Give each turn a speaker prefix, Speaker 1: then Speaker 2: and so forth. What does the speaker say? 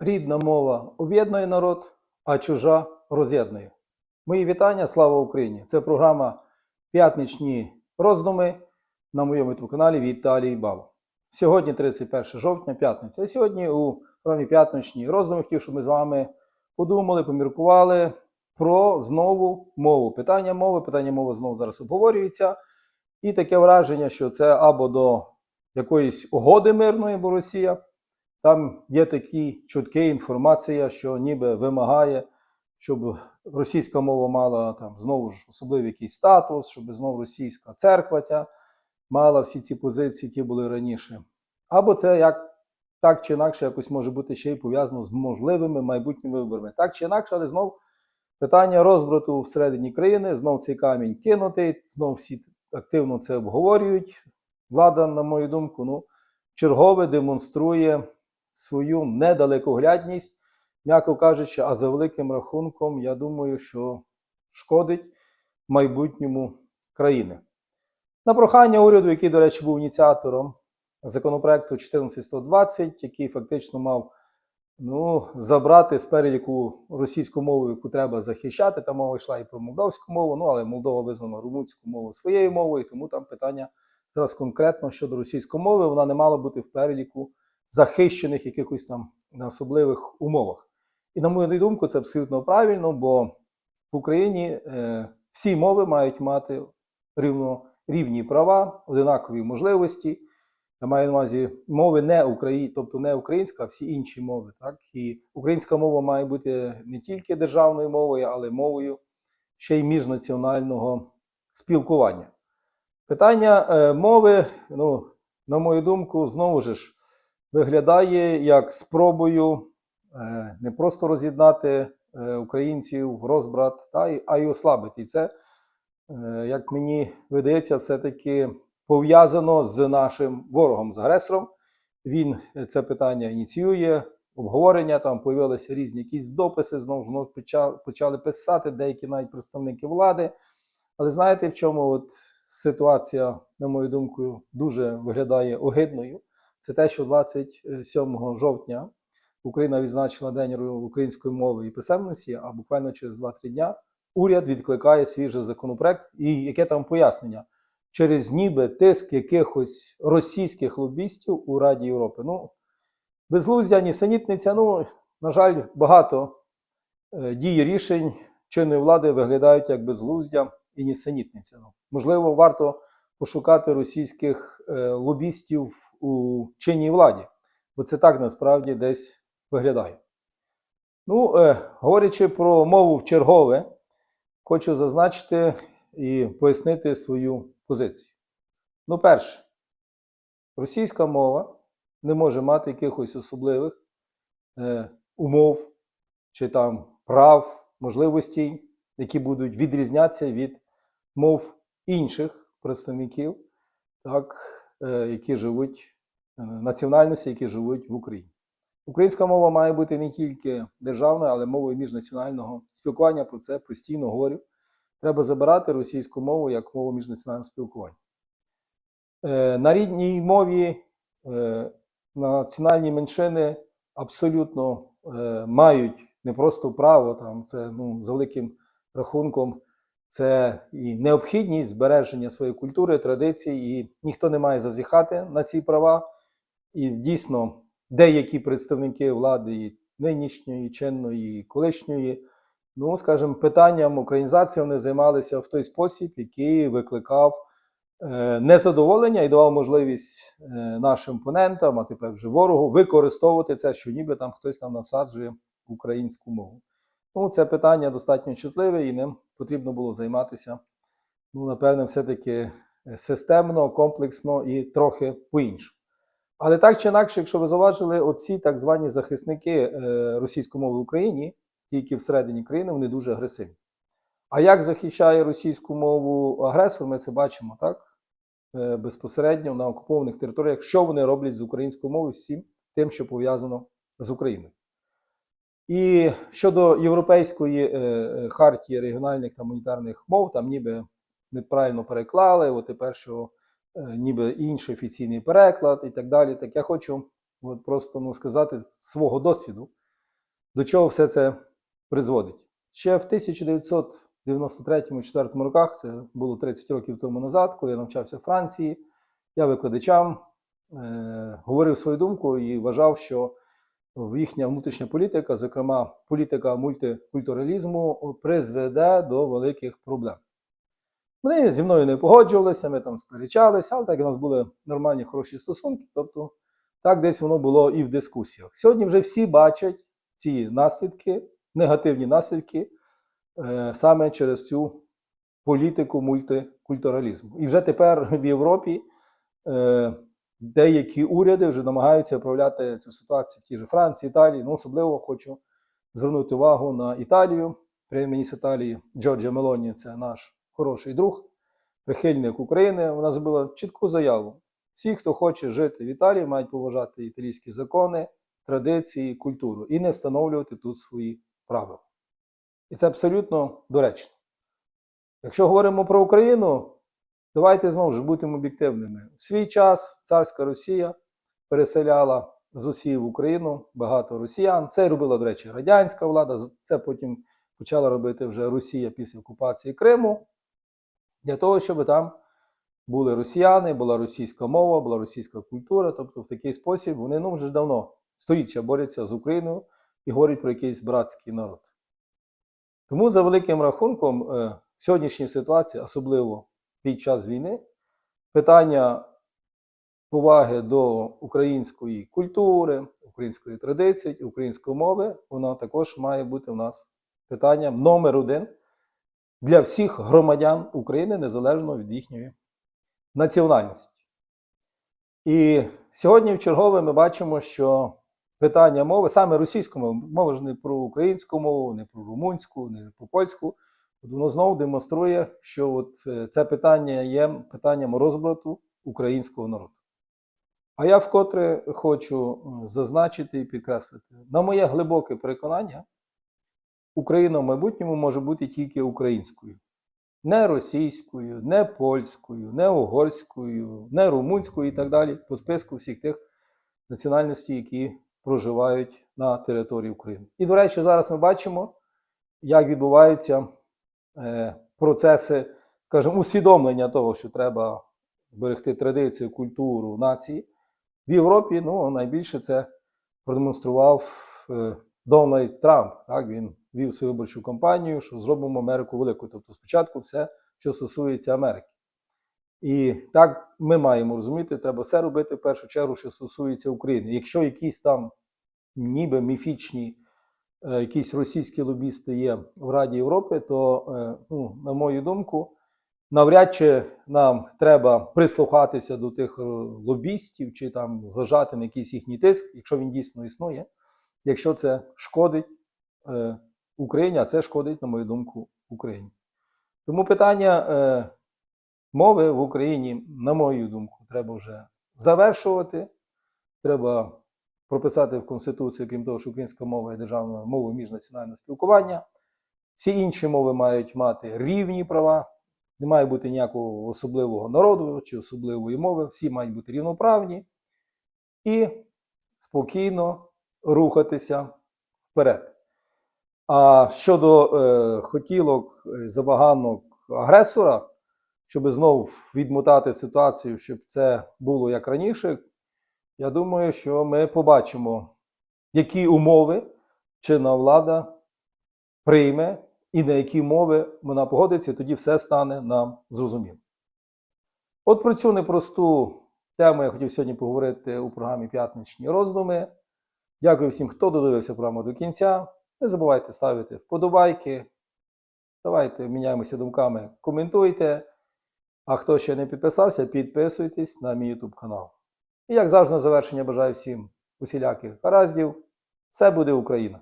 Speaker 1: Рідна мова об'єднує народ, а чужа роз'єднує. Мої вітання, слава Україні! Це програма П'ятничні роздуми на моєму каналі Віталій Бало. Сьогодні 31 жовтня, п'ятниця. І сьогодні у програмі П'ятничні роздуми хотів, щоб ми з вами подумали, поміркували про знову мову. Питання мови, питання мови знову зараз обговорюється. І таке враження, що це або до якоїсь угоди мирної, бо Росія. Там є такі чутки, інформація, що ніби вимагає, щоб російська мова мала там знову ж особливий якийсь статус, щоб знову російська церква ця мала всі ці позиції, які були раніше. Або це як так чи інакше якось може бути ще й пов'язано з можливими майбутніми виборами. Так чи інакше, але знов питання розбрату всередині країни, знов цей камінь кинутий, знов всі активно це обговорюють. Влада, на мою думку, ну, чергове демонструє свою недалекоглядність, м'яко кажучи, а за великим рахунком, я думаю, що шкодить майбутньому країни. На прохання уряду, який, до речі, був ініціатором законопроекту 14120, який фактично мав ну, забрати з переліку російську мову, яку треба захищати. Там мова йшла і про молдовську мову, ну але Молдова визнала румунську мову своєю мовою, тому там питання зараз конкретно щодо російської мови, вона не мала бути в переліку захищених якихось там на особливих умовах. І на мою думку, це абсолютно правильно, бо в Україні е, всі мови мають мати рівно, рівні права, одинакові можливості. Я маю на увазі мови не Україні, тобто не українська, а всі інші мови. Так? І українська мова має бути не тільки державною мовою, але мовою ще й міжнаціонального спілкування. Питання е, мови, ну, на мою думку, знову ж виглядає як спробою е, не просто роз'єднати е, українців, розбрат, та, а й ослабити. І це, е, як мені видається, все-таки пов'язано з нашим ворогом, з агресором. Він це питання ініціює, обговорення, там появилися різні якісь дописи, знову почали, почали писати, деякі навіть представники влади. Але знаєте, в чому от ситуація, на мою думку, дуже виглядає огидною? Це те, що 27 жовтня Україна відзначила День української мови і писемності, а буквально через 2-3 дня уряд відкликає свіжий законопроект. І яке там пояснення? Через ніби тиск якихось російських лобістів у Раді Європи. Ну, безглуздя, нісенітниця. Ну, на жаль, багато е, дій рішень чинної влади виглядають як безглуздя і нісенітниця. Ну, Можливо, варто пошукати російських е, лобістів у чинній владі, бо це так насправді десь виглядає. Ну, е, говорячи про мову в чергове, хочу зазначити і пояснити свою позицію. Ну, перше, російська мова не може мати якихось особливих е, умов чи там прав, можливостей, які будуть відрізнятися від мов інших представників, так, е, які живуть, е, національності, які живуть в Україні. Українська мова має бути не тільки державною, але мовою міжнаціонального спілкування. Про це постійно говорю. Треба забирати російську мову як мову міжнаціонального спілкування. Е, На рідній мові національні меншини абсолютно мають не просто право, там, це ну, за великим рахунком, це і необхідність збереження своєї культури, традицій, і ніхто не має зазіхати на ці права. І дійсно, деякі представники влади і нинішньої, чинної, і колишньої, ну, скажімо, питанням українізації вони займалися в той спосіб, який викликав е, незадоволення і давав можливість е, нашим опонентам, а тепер вже ворогу, використовувати це, що ніби там хтось нам насаджує українську мову. Ну, це питання достатньо чутливе і ним потрібно було займатися, ну, напевне, все-таки е, системно, комплексно і трохи по-іншому. Але так чи інакше, якщо ви зауважили, оці так звані захисники е, російської мови в Україні, тільки всередині країни, вони дуже агресивні. А як захищає російську мову агресор, ми це бачимо так? Е, безпосередньо на окупованих територіях, що вони роблять з українською мовою, всім тим, що пов'язано з Україною. І щодо Європейської е, е, хартії регіональних та гуманітарних мов, там ніби неправильно переклали, от тепер що е, ніби інший офіційний переклад і так далі. Так я хочу от просто ну, сказати з свого досвіду. До чого все це призводить? Ще в 1993-4 роках, це було 30 років тому назад, коли я навчався в Франції, я викладачам е, говорив свою думку і вважав, що їхня внутрішня політика, зокрема політика мультикультуралізму, призведе до великих проблем. Вони зі мною не погоджувалися, ми там сперечалися, але так у нас були нормальні хороші стосунки. Тобто, так десь воно було і в дискусіях. Сьогодні вже всі бачать ці наслідки, негативні наслідки е, саме через цю політику мультикультуралізму. І вже тепер в Європі е, деякі уряди вже намагаються управляти цю ситуацію в тій же Франції, Італії. Ну, особливо хочу звернути увагу на Італію. Прем'єр-міністр Італії Джорджа Мелоні це наш хороший друг, прихильник України. Вона зробила чітку заяву. Всі, хто хоче жити в Італії, мають поважати італійські закони, традиції, культуру і не встановлювати тут свої правила. І це абсолютно доречно. Якщо говоримо про Україну, давайте знову ж будемо об'єктивними. В свій час царська Росія переселяла з Росії в Україну багато росіян. Це робила, до речі, радянська влада. Це потім почала робити вже Росія після окупації Криму. Для того, щоб там були росіяни, була російська мова, була російська культура. Тобто, в такий спосіб вони ну, вже давно сторіччя борються з Україною і говорять про якийсь братський народ. Тому, за великим рахунком, в сьогоднішній ситуації, особливо під час війни, питання поваги до української культури, української традиції, української мови, воно також має бути у нас питанням номер один для всіх громадян України, незалежно від їхньої національності. І сьогодні в чергове ми бачимо, що питання мови, саме російську мову, мова ж не про українську мову, не про румунську, не про польську, воно знову демонструє, що от це питання є питанням розбрату українського народу. А я вкотре хочу зазначити і підкреслити, на моє глибоке переконання, Україна в майбутньому може бути тільки українською. Не російською, не польською, не угорською, не румунською і так далі, по списку всіх тих національностей, які проживають на території України. І, до речі, зараз ми бачимо, як відбуваються е, процеси, скажімо, усвідомлення того, що треба берегти традицію, культуру нації. В Європі ну, найбільше це продемонстрував е, Дональд Трамп. Так, Він вів свою виборчу кампанію, що зробимо Америку великою. Тобто, спочатку все, що стосується Америки. І так ми маємо розуміти, треба все робити в першу чергу, що стосується України. Якщо якісь там ніби міфічні, е, якісь російські лобісти є в Раді Європи, то, е, ну, на мою думку, навряд чи нам треба прислухатися до тих лобістів чи там зважати на якийсь їхній тиск, якщо він дійсно існує, якщо це шкодить е, Україні, а це шкодить, на мою думку, Україні. Тому питання е, мови в Україні, на мою думку, треба вже завершувати. Треба прописати в Конституції, крім того, що українська мова є державною мовою міжнаціонального спілкування. Всі інші мови мають мати рівні права. Не має бути ніякого особливого народу чи особливої мови, всі мають бути рівноправні і спокійно рухатися вперед. А щодо е, хотілок, е, забаганок агресора, щоб знову відмотати ситуацію, щоб це було як раніше, я думаю, що ми побачимо, які умови чинна влада прийме і на які умови вона погодиться, і тоді все стане нам зрозуміло. От про цю непросту тему я хотів сьогодні поговорити у програмі П'ятничні роздуми. Дякую всім, хто додивився програму до кінця. Не забувайте ставити вподобайки. Давайте міняємося думками, коментуйте. А хто ще не підписався, підписуйтесь на мій YouTube канал. І як завжди, на завершення бажаю всім усіляких гараздів. Все буде Україна!